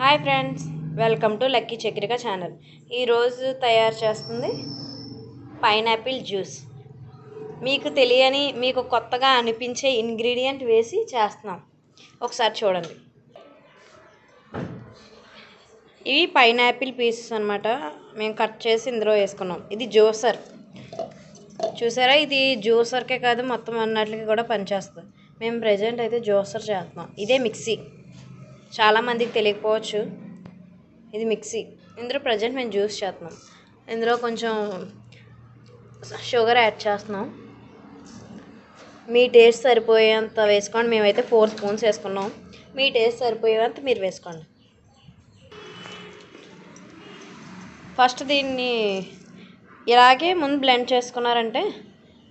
Hi friends welcome to Lucky Chakrika channel. ఈరోజు తయారు చేస్తుంది పైనాపిల్ జ్యూస్. మీకు తెలియని మీకు కొత్తగా అనిపించే ఇంగ్రీడియంట్ వేసి చేస్తున్నాం. ఒకసారి చూడండి. ఇవి పైనాపిల్ పీసెస్ అనమాట మేము కట్ చేసి ఇందులో వేసుకున్నాం. ఇది జ్యూసర్. చూసారా? ఇది జ్యూసర్కే కాదు మొత్తం అన్నట్లకి కూడా పనిచేస్తుంది. మేము ప్రజెంట్ అయితే జ్యూసర్ చేస్తున్నాం. ఇదే మిక్సీ. చాలామందికి తెలియకపోవచ్చు. ఇది మిక్సీ. ఇందులో ప్రజెంట్ మేము జ్యూస్ చేస్తున్నాం. ఇందులో కొంచెం షుగర్ యాడ్ చేస్తున్నాం. మీ టేస్ట్ సరిపోయేంత వేసుకోండి. మేమైతే ఫోర్ స్పూన్స్ వేసుకున్నాం. మీ టేస్ట్ సరిపోయేంత మీరు వేసుకోండి. ఫస్ట్ దీన్ని ఇలాగే ముందు బ్లెండ్ చేసుకున్నారంటే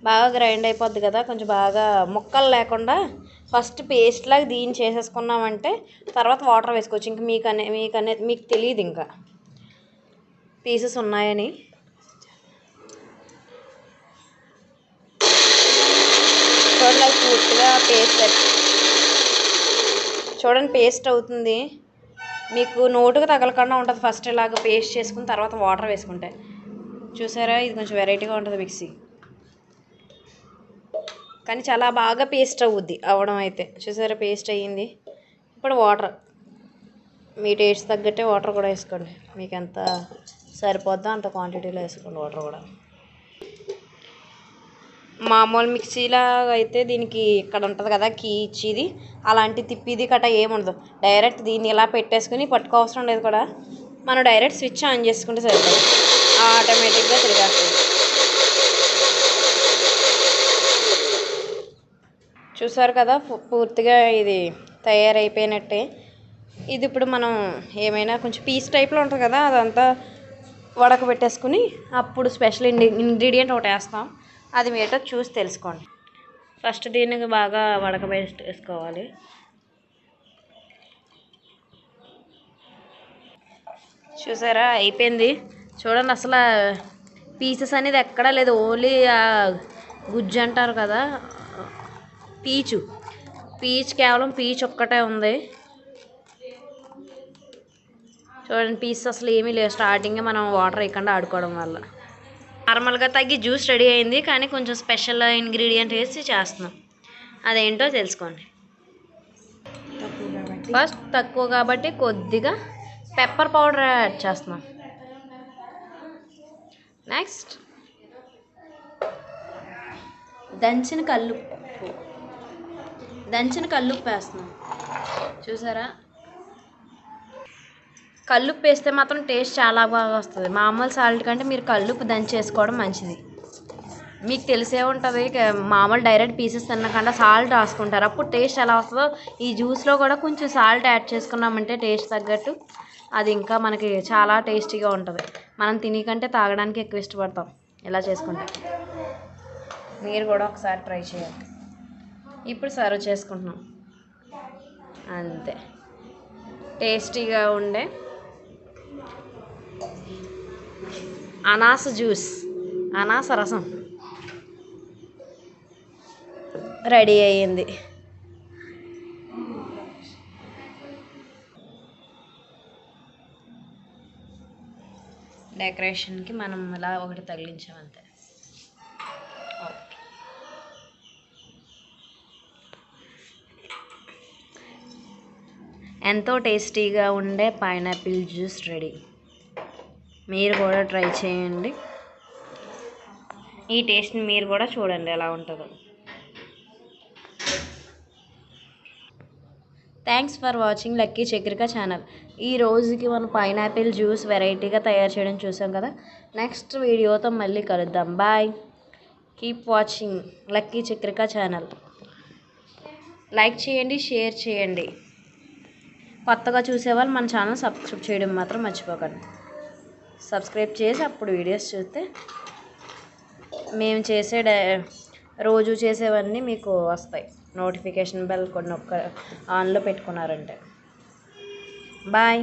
బాగా గ్రైండ్ అయిపోద్ది కదా. కొంచెం బాగా ముక్కలు లేకుండా ఫస్ట్ పేస్ట్ లాగా దీన్ని చేసేసుకున్నామంటే తర్వాత వాటర్ వేసుకోవచ్చు. ఇంక మీకు అనే మీకు అనే మీకు తెలియదు ఇంకా. పీసెస్ ఉన్నాయని. చూడండి అది పూర్తిగా పేస్ట్ చూడండి పేస్ట్ అవుతుంది. మీకు నోటుకు తగలకుండా ఉంటుంది. ఫస్ట్ ఇలాగ పేస్ట్ చేసుకుని తర్వాత వాటర్ వేసుకుంటే. చూసారా? ఇది కొంచెం వెరైటీగా ఉంటుంది మిక్సీ. కానీ చాలా బాగా పేస్ట్ అవుద్ది అవ్వడం అయితే. చూసారా పేస్ట్ అయ్యింది. ఇప్పుడు వాటర్. మీ టేస్ట్ తగ్గట్టే వాటర్ కూడా వేసుకోండి. మీకు ఎంత సరిపోద్దో అంత క్వాంటిటీలో వేసుకోండి వాటర్ కూడా. మామూలు మిక్సీలా అయితే దీనికి ఇక్కడ ఉంటుంది కదా కీ ఇచ్చేది అలాంటి తిప్పిది కట్ట ఏముండదు డైరెక్ట్ దీన్ని ఇలా పెట్టేసుకుని పట్టుకోవసరం లేదు కూడా. మనం డైరెక్ట్ స్విచ్ ఆన్ చేసుకుంటే సరిపోతుంది ఆటోమేటిక్గా తిరిగేస్తుంది. చూసారు కదా పూర్తిగా ఇది తయారైపోయినట్టే. ఇది ఇప్పుడు మనం ఏమైనా కొంచెం పీస్ టైప్లో ఉంటుంది కదా అదంతా వడకబెట్టేసుకుని అప్పుడు స్పెషల్ ఇండి ఇంగ్రీడియంట్ ఒకటి వేస్తాం. అది మీటో చూసి తెలుసుకోండి. ఫస్ట్ దీనికి బాగా వడకబెట్టేసుకోవాలి చూసారా అయిపోయింది. చూడండి అసలు పీసెస్ అనేది ఎక్కడా లేదు ఓన్లీ గుజ్జు అంటారు కదా పీచు. పీచ్ కేవలం పీచ్ ఒక్కటే ఉంది. చూడండి పీస్ అసలు ఏమీ లేవు. స్టార్టింగ్ మనం వాటర్ వేయకుండా ఆడుకోవడం వల్ల. నార్మల్గా తగ్గి జ్యూస్ రెడీ అయింది కానీ కొంచెం స్పెషల్ ఇంగ్రీడియంట్ వేసి చేస్తున్నాం. అదేంటో తెలుసుకోండి. ఫస్ట్ తక్కువ కాబట్టి కొద్దిగా పెప్పర్ పౌడర్ యాడ్ చేస్తున్నాం. నెక్స్ట్ దంచిన కళ్ళు దంచిన కల్లుప్పు వేస్తున్నాం. చూసారా? కల్లుప్పు వేస్తే మాత్రం టేస్ట్ చాలా బాగా వస్తుంది. మామూలు సాల్ట్ కంటే మీరు కల్లుప్పు దంచేసుకోవడం మంచిది. మీకు తెలిసే ఉంటుంది మామూలు డైరెక్ట్ పీసెస్ తినకుండా సాల్ట్ రాసుకుంటారు. అప్పుడు టేస్ట్ ఎలా వస్తుందో ఈ జ్యూస్లో కూడా కొంచెం సాల్ట్ యాడ్ చేసుకున్నామంటే టేస్ట్ తగ్గట్టు అది ఇంకా మనకి చాలా టేస్టీగా ఉంటుంది. మనం తినే కంటే తాగడానికి ఎక్కువ ఇష్టపడతాం. ఇలా చేసుకుంటే. మీరు కూడా ఒకసారి ట్రై చేయండి. ఇప్పుడు సర్వ్ చేసుకుంటున్నాం. అంతే. టేస్టీగా ఉండే అనాస జ్యూస్ అనాస రసం రెడీ అయ్యింది. డెకరేషన్కి మనం ఇలా ఒకటి తగిలించామంతే. ఎంతో టేస్టీగా ఉండే పైనాపిల్ జ్యూస్ రెడీ. మీరు కూడా ట్రై చేయండి. ఈ టేస్ట్ని మీరు కూడా చూడండి ఎలా ఉంటుందో. Thanks for watching Lucky Chakrika channel ఈ రోజుకి మనం పైనాపిల్ జ్యూస్ వెరైటీగా తయారు చేయడం చూసాం కదా. నెక్స్ట్ వీడియోతో మళ్ళీ కలుద్దాం. Bye keep watching Lucky Chakrika channel like చేయండి షేర్ చేయండి. కొత్తగా చూసేవాళ్ళు మన ఛానల్ సబ్స్క్రైబ్ చేయడం మాత్రం మర్చిపోకండి. సబ్స్క్రైబ్ చేసి అప్పుడు వీడియోస్ చూస్తే మేము చేసే రోజు చేసేవన్నీ మీకు వస్తాయి. నోటిఫికేషన్ బెల్ కొన్ని ఒక్క ఆన్లో పెట్టుకున్నారంటే. బాయ్.